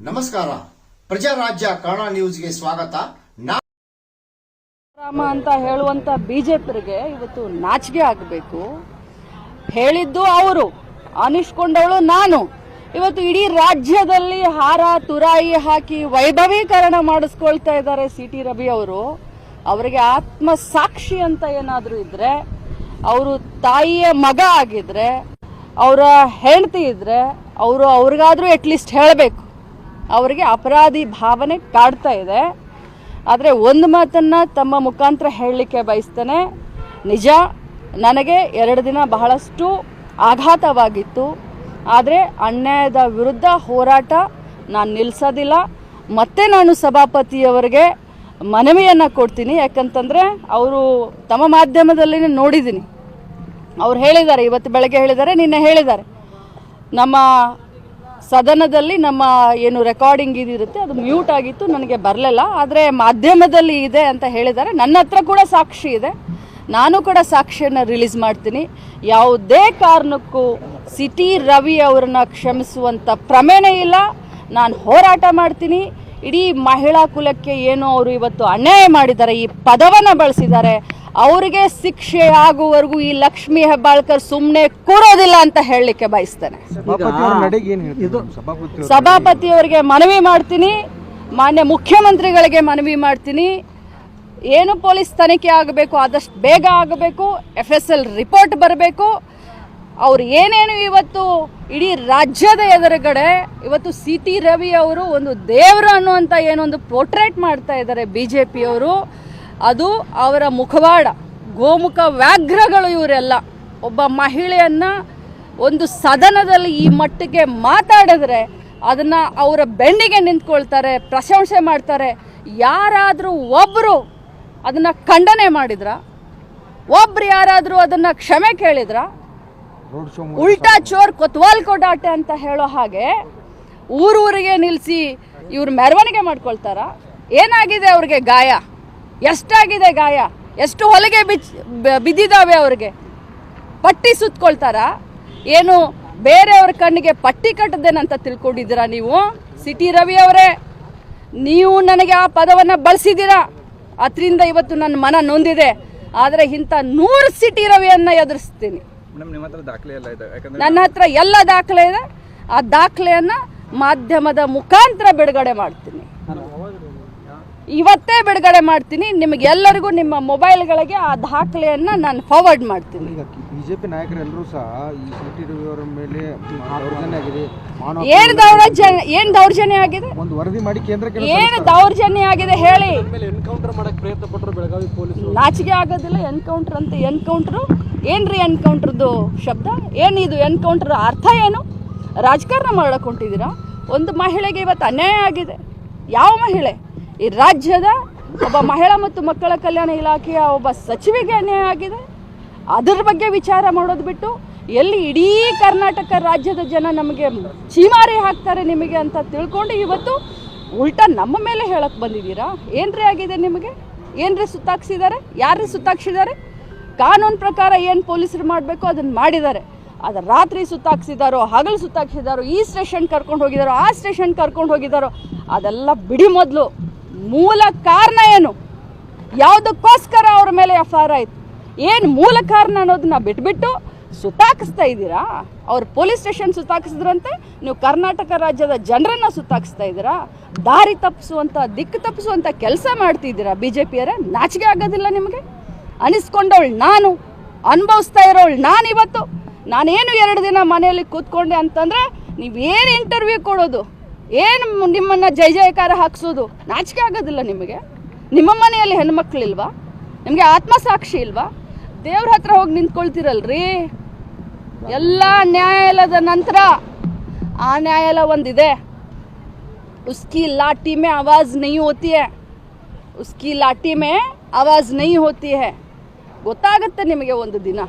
ನಮಸ್ಕಾರ. ಪ್ರಜಾರಾಜ್ಯ ಕನ್ನಡ ನ್ಯೂಸ್ಗೆ ಸ್ವಾಗತ. ರಾಮ ಅಂತ ಹೇಳುವಂತ ಬಿಜೆಪಿಗೆ ಇವತ್ತು ನಾಚಿಕೆ ಆಗಬೇಕು. ಹೇಳಿದ್ದು ಅವರು ಅನಿಸ್ಕೊಂಡವಳು ನಾನು. ಇವತ್ತು ಇಡೀ ರಾಜ್ಯದಲ್ಲಿ ಹಾರ, ತುರಾಯಿ ಹಾಕಿ ವೈಭವೀಕರಣ ಮಾಡಿಸ್ಕೊಳ್ತಾ ಇದ್ದಾರೆ ಸಿ ಟಿ ರವಿ ಅವರು. ಅವರಿಗೆ ಆತ್ಮ ಸಾಕ್ಷಿ ಅಂತ ಏನಾದರೂ ಇದ್ರೆ, ಅವರು ತಾಯಿಯ ಮಗ ಆಗಿದ್ರೆ, ಅವರ ಹೆಂಡತಿ ಇದ್ರೆ, ಅವರು ಅವ್ರಿಗಾದ್ರೂ ಅಟ್ಲೀಸ್ಟ್ ಹೇಳಬೇಕು. ಅವರಿಗೆ ಅಪರಾಧಿ ಭಾವನೆ ಕಾಡ್ತಾ ಇದೆ. ಆದರೆ ಒಂದು ಮಾತನ್ನು ತಮ್ಮ ಮುಖಾಂತರ ಹೇಳಲಿಕ್ಕೆ ಬಯಸ್ತೇನೆ. ನಿಜ, ನನಗೆ ಎರಡು ದಿನ ಬಹಳಷ್ಟು ಆಘಾತವಾಗಿತ್ತು. ಆದರೆ ಅನ್ಯಾಯದ ವಿರುದ್ಧ ಹೋರಾಟ ನಾನು ನಿಲ್ಲಿಸೋದಿಲ್ಲ ಮತ್ತೆ ನಾನು ಸಭಾಪತಿಯವರಿಗೆ ಮನವಿಯನ್ನು ಕೊಡ್ತೀನಿ. ಯಾಕಂತಂದರೆ ಅವರು ತಮ್ಮ ಮಾಧ್ಯಮದಲ್ಲಿ ನೋಡಿದ್ದೀನಿ. ಅವ್ರು ಹೇಳಿದ್ದಾರೆ, ಇವತ್ತು ಬೆಳಗ್ಗೆ ಹೇಳಿದ್ದಾರೆ, ನಿನ್ನೆ ಹೇಳಿದ್ದಾರೆ. ನಮ್ಮ ಸದನದಲ್ಲಿ ನಮ್ಮ ಏನು ರೆಕಾರ್ಡಿಂಗ್ ಇದಿರುತ್ತೆ ಅದು ಮ್ಯೂಟ್ ಆಗಿತ್ತು, ನನಗೆ ಬರಲಿಲ್ಲ. ಆದರೆ ಮಾಧ್ಯಮದಲ್ಲಿ ಇದೆ ಅಂತ ಹೇಳಿದ್ದಾರೆ. ನನ್ನ ಹತ್ರ ಕೂಡ ಸಾಕ್ಷಿ ಇದೆ. ನಾನು ಕೂಡ ಸಾಕ್ಷಿಯನ್ನು ರಿಲೀಸ್ ಮಾಡ್ತೀನಿ. ಯಾವುದೇ ಕಾರಣಕ್ಕೂ ಸಿಟಿ ರವಿ ಅವರನ್ನ ಕ್ಷಮಿಸುವಂಥ ಪ್ರಮೇಣ ಇಲ್ಲ. ನಾನು ಹೋರಾಟ ಮಾಡ್ತೀನಿ. ಇಡೀ ಮಹಿಳಾ ಕುಲಕ್ಕೆ ಏನು ಅವರು ಇವತ್ತು ಅನ್ಯಾಯ ಮಾಡಿದ್ದಾರೆ. ಈ ಪದವನ್ನು ಬಳಸಿದ್ದಾರೆ. ಅವರಿಗೆ ಶಿಕ್ಷೆ ಆಗುವವರೆಗೂ ಈ ಲಕ್ಷ್ಮಿ ಹೆಬ್ಬಾಳ್ಕರ್ ಸುಮ್ಮನೆ ಕೂರೋದಿಲ್ಲ ಅಂತ ಹೇಳಲಿಕ್ಕೆ ಬಯಸ್ತೇನೆ. ಸಭಾಪತಿಯವರಿಗೆ ಮನವಿ ಮಾಡ್ತೀನಿ ಮಾನ್ಯ ಮುಖ್ಯಮಂತ್ರಿಗಳಿಗೆ ಮನವಿ ಮಾಡ್ತೀನಿ. ಏನು ಪೊಲೀಸ್ ತನಿಖೆ ಆಗಬೇಕು ಆದಷ್ಟು ಬೇಗ ಆಗಬೇಕು ಎಫ್ ಎಸ್ ಎಲ್ ರಿಪೋರ್ಟ್ ಬರಬೇಕು. ಅವ್ರು ಏನೇನು ಇವತ್ತು ಇಡೀ ರಾಜ್ಯದ ಎದುರುಗಡೆ ಇವತ್ತು ಸಿ ಟಿ ರವಿ ಅವರು ಒಂದು ದೇವರು ಅನ್ನುವಂಥ ಏನೊಂದು ಪೋರ್ಟ್ರೇಟ್ ಮಾಡ್ತಾ ಇದ್ದಾರೆ ಬಿ ಜೆ ಪಿಯವರು ಅದು ಅವರ ಮುಖವಾಡ ಗೋಮುಖ ವ್ಯಾಘ್ರಗಳು ಇವರೆಲ್ಲ. ಒಬ್ಬ ಮಹಿಳೆಯನ್ನು ಒಂದು ಸದನದಲ್ಲಿ ಈ ಮಟ್ಟಿಗೆ ಮಾತಾಡಿದ್ರೆ ಅದನ್ನು ಅವರ ಬೆನ್ನಿಗೆ ನಿಂತ್ಕೊಳ್ತಾರೆ ಪ್ರಶಂಸೆ ಮಾಡ್ತಾರೆ. ಯಾರಾದರೂ ಒಬ್ಬರು ಅದನ್ನು ಖಂಡನೆ ಮಾಡಿದ್ರ? ಒಬ್ರು ಯಾರಾದರೂ ಅದನ್ನು ಕ್ಷಮೆ ಕೇಳಿದ್ರ? ಉಲ್ಟಾ ಚೋರ್ ಕೊತ್ವಾಲ್ ಕೊಡಾಟೆ ಅಂತ ಹೇಳೋ ಹಾಗೆ ಊರೂರಿಗೆ ನಿಲ್ಲಿಸಿ ಇವ್ರು ಮೆರವಣಿಗೆ ಮಾಡ್ಕೊಳ್ತಾರ? ಏನಾಗಿದೆ ಅವ್ರಿಗೆ ಗಾಯ? ಎಷ್ಟಾಗಿದೆ ಗಾಯ? ಎಷ್ಟು ಹೊಲಿಗೆ ಬಿಚ್ ಬಿದ್ದಿದ್ದಾವೆ ಅವ್ರಿಗೆ? ಪಟ್ಟಿ ಸುತ್ಕೊಳ್ತಾರ? ಏನು ಬೇರೆಯವ್ರ ಕಣ್ಣಿಗೆ ಪಟ್ಟಿ ಕಟ್ಟದೇನಂತ ತಿಳ್ಕೊಂಡಿದ್ದೀರಾ ನೀವು? ಸಿಟಿ ರವಿ ಅವರೇ ನೀವು ನನಗೆ ಆ ಪದವನ್ನು ಬಳಸಿದ್ದೀರಾ? ಅದರಿಂದ ಇವತ್ತು ನನ್ನ ಮನ ನೊಂದಿದೆ. ಆದರೆ ಇಂಥ ನೂರು ಸಿಟಿ ರವಿಯನ್ನು ಎದುರಿಸ್ತೀನಿ. ನನ್ನ ಹತ್ರ ಎಲ್ಲ ದಾಖಲೆ ಇದೆ. ಆ ದಾಖಲೆಯನ್ನು ಮಾಧ್ಯಮದ ಮುಖಾಂತರ ಬಿಡುಗಡೆ ಮಾಡ್ತೀನಿ. ಇವತ್ತೇ ಬಿಡುಗಡೆ ಮಾಡ್ತೀನಿ. ನಿಮಗೆಲ್ಲರಿಗೂ ನಿಮ್ಮ ಮೊಬೈಲ್ಗಳಿಗೆ ಆ ದಾಖಲೆಯನ್ನು ನಾನು ಫಾರ್ವರ್ಡ್ ಮಾಡ್ತೀನಿ. ಈಗ ಬಿಜೆಪಿ ನಾಯಕರೆಲ್ಲರೂ ಸಹ ಈ ಸಿಟಿ ಮೇಲೆ ದೌರ್ಜನ್ಯ ಆಗಿದೆ. ಏನ್ ದೌರ್ಜನ್ಯ ಏನು ದೌರ್ಜನ್ಯ ಆಗಿದೆ? ಒಂದು ವರದಿ ಮಾಡಿ ಕೇಂದ್ರಕ್ಕೆ ಏನು ದೌರ್ಜನ್ಯ ಆಗಿದೆ ಹೇಳಿ. ಎನ್ಕೌಂಟರ್ ಮಾಡಕ್ಕೆ ಪ್ರಯತ್ನ ಪಟ್ಟರು ಬೆಳಗಾವಿ ಪೊಲೀಸ್ ನಾಚಿಕೆ ಆಗೋದಿಲ್ಲ ಎನ್ಕೌಂಟರ್ ಅಂತ ಎನ್ಕೌಂಟ್ರು. ಏನ್ರಿ ಎನ್ಕೌಂಟ್ರದ್ದು ಶಬ್ದ? ಏನಿದು ಎನ್ಕೌಂಟರ್ ಅರ್ಥ ಏನು? ರಾಜಕಾರಣ ಮಾಡಕ್ಕೆ ಹೊಂಟಿದ್ದೀರಾ? ಒಂದು ಮಹಿಳೆಗೆ ಇವತ್ತು ಅನ್ಯಾಯ ಆಗಿದೆ. ಯಾವ ಮಹಿಳೆ? ಈ ರಾಜ್ಯದ ಒಬ್ಬ ಮಹಿಳಾ ಮತ್ತು ಮಕ್ಕಳ ಕಲ್ಯಾಣ ಇಲಾಖೆಯ ಒಬ್ಬ ಸಚಿವಿಗೆ ಅನ್ಯಾಯ ಆಗಿದೆ. ಅದರ ಬಗ್ಗೆ ವಿಚಾರ ಮಾಡೋದು ಬಿಟ್ಟು ಎಲ್ಲಿ ಇಡೀ ಕರ್ನಾಟಕ ರಾಜ್ಯದ ಜನ ನಮಗೆ ಚೀಮಾರಿ ಹಾಕ್ತಾರೆ ನಿಮಗೆ ಅಂತ ತಿಳ್ಕೊಂಡು ಇವತ್ತು ಉಲ್ಟಾ ನಮ್ಮ ಮೇಲೆ ಹೇಳಕ್ ಬಂದಿದ್ದೀರಾ? ಏನ್ರಿ ಆಗಿದೆ ನಿಮಗೆ? ಏನ್ರಿ ಸುತ್ತಾಕ್ಸಿದ್ದಾರೆ? ಯಾರ್ರಿ ಸುತ್ತಾಕ್ಸಿದ್ದಾರೆ? ಕಾನೂನು ಪ್ರಕಾರ ಏನು ಪೊಲೀಸರು ಮಾಡಬೇಕು ಅದನ್ನು ಮಾಡಿದ್ದಾರೆ. ಅದು ರಾತ್ರಿ ಸುತ್ತಾಕ್ಸಿದಾರೋ, ಹಗಲು ಸುತ್ತಾಕ್ಸಿದಾರೋ, ಈ ಸ್ಟೇಷನ್ ಕರ್ಕೊಂಡು ಹೋಗಿದಾರೋ, ಆ ಸ್ಟೇಷನ್ ಕರ್ಕೊಂಡು ಹೋಗಿದಾರೋ, ಅದೆಲ್ಲ ಬಿಡಿ ಮೊದಲು. ಮೂಲ ಕಾರಣ ಏನು? ಯಾವುದಕ್ಕೋಸ್ಕರ ಅವ್ರ ಮೇಲೆ ಎಫ್ ಆರ್ ಆಯ್ತು? ಏನು ಮೂಲ ಕಾರಣ ಅನ್ನೋದನ್ನ ಬಿಟ್ಬಿಟ್ಟು ಸುತ್ತಾಕಿಸ್ತಾ ಇದ್ದೀರಾ? ಅವ್ರು ಪೊಲೀಸ್ ಸ್ಟೇಷನ್ ಸುತ್ತಾಕಿಸಿದ್ರಂತೆ, ನೀವು ಕರ್ನಾಟಕ ರಾಜ್ಯದ ಜನರನ್ನ ಸುತ್ತಾಕಿಸ್ತಾ ಇದ್ದೀರಾ? ದಾರಿ ತಪ್ಪಿಸುವಂಥ ದಿಕ್ಕು ತಪ್ಪಿಸುವಂಥ ಕೆಲಸ ಮಾಡ್ತಿದ್ದೀರಾ ಬಿ ಜೆ ಪಿಯರೇ ನಾಚಿಕೆ ಆಗೋದಿಲ್ಲ ನಿಮಗೆ? ಅನಿಸ್ಕೊಂಡವಳು ನಾನು, ಅನುಭವಿಸ್ತಾ ಇರೋಳು ನಾನು ಇವತ್ತು ನಾನೇನು ಎರಡು ದಿನ ಮನೆಯಲ್ಲಿ ಕೂತ್ಕೊಂಡೆ ಅಂತಂದರೆ ನೀವೇನು ಇಂಟರ್ವ್ಯೂ ಕೊಡೋದು? ಏನು ನಿಮ್ಮನ್ನ ಜೈ ಜಯಕಾರ ಹಾಕಿಸೋದು? ನಾಚಿಕೆ ಆಗೋದಿಲ್ಲ ನಿಮಗೆ? ನಿಮ್ಮ ಮನೆಯಲ್ಲಿ ಹೆಣ್ಮಕ್ಳಿಲ್ವಾ ನಿಮಗೆ ಆತ್ಮಸಾಕ್ಷಿ ಇಲ್ವಾ? ದೇವ್ರ ಹತ್ರ ಹೋಗಿ ನಿಂತ್ಕೊಳ್ತಿರಲ್ರಿ. ಎಲ್ಲ ನ್ಯಾಯಾಲಯದ ನಂತರ ಆ ನ್ಯಾಯಾಲಯ ಒಂದಿದೆ. ಉಸ್ಕಿ ಲಾಟಿ ಮೇ ಆವಾಜ್ ನೈ ಹೋತಿ ಹೇ. ಉಸ್ಕಿ ಲಾಟಿ ಮೇ ಆವಾಜ್ ನೈ ಹೋತಿ ಹೇ. ಗೊತ್ತಾಗುತ್ತೆ ನಿಮಗೆ ಒಂದು ದಿನ.